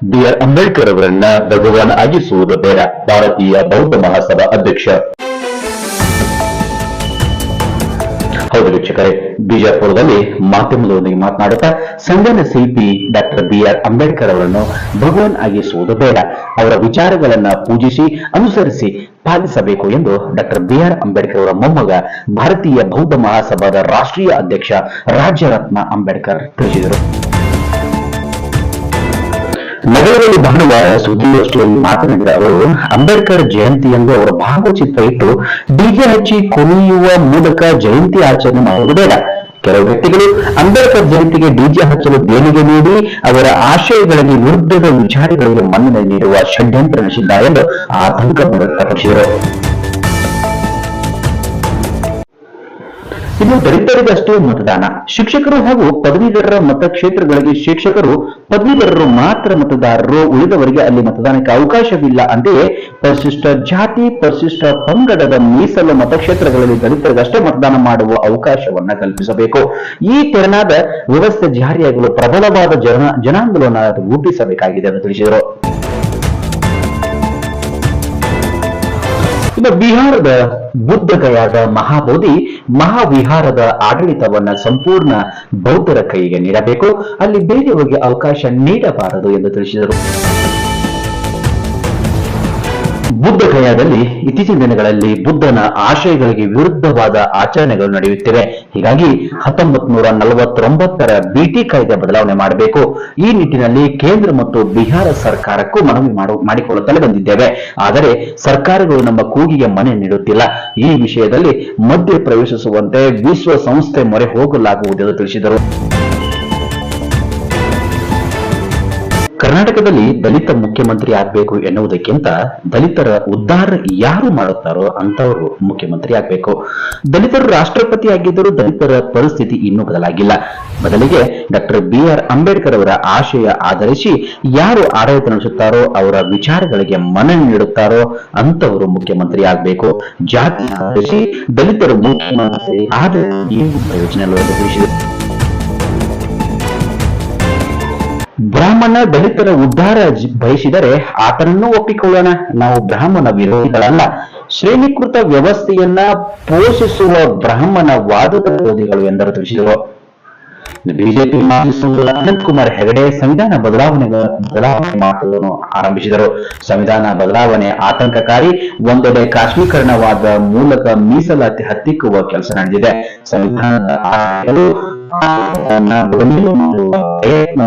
B R Ambedkar ಅವರನ್ನ ಭಗವಾನ್ ಆಗಿಸುವುದು ಬೇಡ. ಭಾರತೀಯ ಬೌದ್ಧ ಮಹಾಸಭಾ ಅಧ್ಯಕ್ಷ. ಹೌದು ವೀಕ್ಷಕರೇ, ಬಿಜಾಪುರದಲ್ಲಿ ಮಾಧ್ಯಮದೊಂದಿಗೆ ಮಾತನಾಡುತ್ತಾ ಸಂವಿಧಾನ ಶಿಲ್ಪಿ ಡಾಕ್ಟರ್ ಬಿ ಆರ್ ಅಂಬೇಡ್ಕರ್ ಅವರನ್ನು ಭಗವಾನ್ ಆಗಿಸುವುದು ಬೇಡ. ಅವರ ವಿಚಾರಗಳನ್ನ ಪೂಜಿಸಿ, ಅನುಸರಿಸಿ ಪಾಲಿಸಬೇಕು ಎಂದು ಡಾಕ್ಟರ್ ಬಿ ಆರ್ ಅಂಬೇಡ್ಕರ್ ಅವರ ಮೊಮ್ಮಗ, ಭಾರತೀಯ ಬೌದ್ಧ ಮಹಾಸಭಾದ ರಾಷ್ಟ್ರೀಯ ಅಧ್ಯಕ್ಷ ರಾಜ್ಯರತ್ನ ಅಂಬೇಡ್ಕರ್ ತಿಳಿಸಿದರು. ನಗರದಲ್ಲಿ ಭಾನುವಾರ ಸುದ್ದಿಗೋಷ್ಠಿಯಲ್ಲಿ ಮಾತನಾಡಿದ ಅವರು, ಅಂಬೇಡ್ಕರ್ ಜಯಂತಿಯಂದು ಅವರ ಭಾವಚಿತ್ರ ಇಟ್ಟು ಡಿಜೆ ಹಚ್ಚಿ ಕುಣಿಯುವ ಮೂಲಕ ಜಯಂತಿ ಆಚರಣೆ ಮಾಡುವುದು ಬೇಡ. ಕೆಲವು ವ್ಯಕ್ತಿಗಳು ಅಂಬೇಡ್ಕರ್ ಜಯಂತಿಗೆ ಡಿಜೆ ಹಚ್ಚಲು ದೇಣಿಗೆ ನೀಡಿ, ಅವರ ಆಶಯಗಳಲ್ಲಿ ವಿರುದ್ಧದ ವಿಚಾರಗಳಿಗೆ ಮನ್ನಣೆ ನೀಡುವ ಷಡ್ಯಂತ್ರ ನಡೆಸಿದ್ದಾರೆ ಎಂದು ಆತಂಕ ವ್ಯಕ್ತಪಡಿಸಿದರು. ಇದು ದಲಿತರಿಗಷ್ಟೇ ಮತದಾನ. ಶಿಕ್ಷಕರು ಹಾಗೂ ಪದವೀಧರರ ಮತಕ್ಷೇತ್ರಗಳಿಗೆ ಶಿಕ್ಷಕರು, ಪದವೀಧರರು ಮಾತ್ರ ಮತದಾರರು, ಉಳಿದವರಿಗೆ ಅಲ್ಲಿ ಮತದಾನಕ್ಕೆ ಅವಕಾಶವಿಲ್ಲ ಅಂತೆಯೇ ಪರಿಶಿಷ್ಟ ಜಾತಿ, ಪರಿಶಿಷ್ಟ ಪಂಗಡದ ಮೀಸಲು ಮತಕ್ಷೇತ್ರಗಳಲ್ಲಿ ದಲಿತರಿಗಷ್ಟೇ ಮತದಾನ ಮಾಡುವ ಅವಕಾಶವನ್ನ ಕಲ್ಪಿಸಬೇಕು. ಈ ತೆರನಾದ ವ್ಯವಸ್ಥೆ ಜಾರಿಯಾಗಲು ಪ್ರಬಲವಾದ ಜನ, ಜನಾಂದೋಲನ ರೂಪಿಸಬೇಕಾಗಿದೆ ಎಂದು ತಿಳಿಸಿದರು. ಇನ್ನು ಬಿಹಾರದ ಬುದ್ಧಗಯಾದ ಮಹಾಬೋಧಿ ಮಹಾವಿಹಾರದ ಆಡಳಿತವನ್ನ ಸಂಪೂರ್ಣ ಬೌದ್ಧರ ಕೈಗೆ ನೀಡಬೇಕು. ಅಲ್ಲಿ ಬೇರೆಯವರಿಗೆ ಅವಕಾಶ ನೀಡಬಾರದು ಎಂದು ತಿಳಿಸಿದರು. ಬುದ್ಧಗಯಾದಲ್ಲಿ ಇತ್ತೀಚಿನ ದಿನಗಳಲ್ಲಿ ಬುದ್ಧನ ಆಶಯಗಳಿಗೆ ವಿರುದ್ಧವಾದ ಆಚರಣೆಗಳು ನಡೆಯುತ್ತಿವೆ. ಹೀಗಾಗಿ ಹತ್ತೊಂಬತ್ ನೂರ ನಲವತ್ತೊಂಬತ್ತರ ಬಿಟಿ ಕಾಯ್ದೆ ಬದಲಾವಣೆ ಮಾಡಬೇಕು. ಈ ನಿಟ್ಟಿನಲ್ಲಿ ಕೇಂದ್ರ ಮತ್ತು ಬಿಹಾರ ಸರ್ಕಾರಕ್ಕೂ ಮನವಿ ಮಾಡು- ಮಾಡಿಕೊಳ್ಳುತ್ತಲೇ ಬಂದಿದ್ದೇವೆ. ಆದರೆ ಸರ್ಕಾರಗಳು ನಮ್ಮ ಕೂಗಿಗೆ ಮನೆ ನೀಡುತ್ತಿಲ್ಲ. ಈ ವಿಷಯದಲ್ಲಿ ಮಧ್ಯ ಪ್ರವೇಶಿಸುವಂತೆ ವಿಶ್ವಸಂಸ್ಥೆ ಮೊರೆ ಹೋಗಲಾಗುವುದೆಂದು ತಿಳಿಸಿದರು. ಕರ್ನಾಟಕದಲ್ಲಿ ದಲಿತ ಮುಖ್ಯಮಂತ್ರಿ ಆಗ್ಬೇಕು ಎನ್ನುವುದಕ್ಕಿಂತ ದಲಿತರ ಉದ್ಧಾರ ಯಾರು ಮಾಡುತ್ತಾರೋ ಅಂತವರು ಮುಖ್ಯಮಂತ್ರಿ ಆಗ್ಬೇಕು. ದಲಿತರು ರಾಷ್ಟ್ರಪತಿ ಆಗಿದ್ದರೂ ದಲಿತರ ಪರಿಸ್ಥಿತಿ ಇನ್ನೂ ಬದಲಾಗಿಲ್ಲ. ಬದಲಿಗೆ ಡಾಕ್ಟರ್ ಬಿ ಆರ್ ಅಂಬೇಡ್ಕರ್ ಅವರ ಆಶಯ ಆಧರಿಸಿ ಯಾರು ಆಡಳಿತ ನಡೆಸುತ್ತಾರೋ, ಅವರ ವಿಚಾರಗಳಿಗೆ ಮನ್ನಣೆ ನೀಡುತ್ತಾರೋ ಅಂತವರು ಮುಖ್ಯಮಂತ್ರಿ ಆಗ್ಬೇಕು. ಜಾತಿ ಆಧರಿಸಿ ದಲಿತರು ಮುಖ್ಯಮಂತ್ರಿ ಆದರೆ ಪ್ರಯೋಜನ ಬ್ರಾಹ್ಮಣ ದಲಿತರ ಉದ್ಧಾರ ಬಯಸಿದರೆ ಆತನನ್ನು ಒಪ್ಪಿಕೊಳ್ಳೋಣ. ನಾವು ಬ್ರಾಹ್ಮಣ ವಿರೋಧಿಗಳಲ್ಲ. ಶ್ರೇಣೀಕೃತ ವ್ಯವಸ್ಥೆಯನ್ನ ಪೋಷಿಸುವ ಬ್ರಾಹ್ಮಣ ವಾದದ ವಿರೋಧಿಗಳು ಎಂದರು ತಿಳಿಸಿದರು. ಬಿಜೆಪಿ ಮಾಜಿ ಸಂಸದ ಅನಂತ್ ಕುಮಾರ್ ಹೆಗಡೆ ಸಂವಿಧಾನ ಬದಲಾವಣೆ ಬದಲಾವಣೆ ಮಾಡುವುದನ್ನು ಆರಂಭಿಸಿದರು. ಸಂವಿಧಾನ ಬದಲಾವಣೆ ಆತಂಕಕಾರಿ, ಒಂದೆಡೆ ಕಾಶ್ಮೀಕರಣವಾದ ಮೂಲಕ ಮೀಸಲಾತಿ ಹತ್ತಿಕ್ಕುವ ಕೆಲಸ ನಡೆದಿದೆ. ಸಂವಿಧಾನದ ಪ್ರಯತ್ನ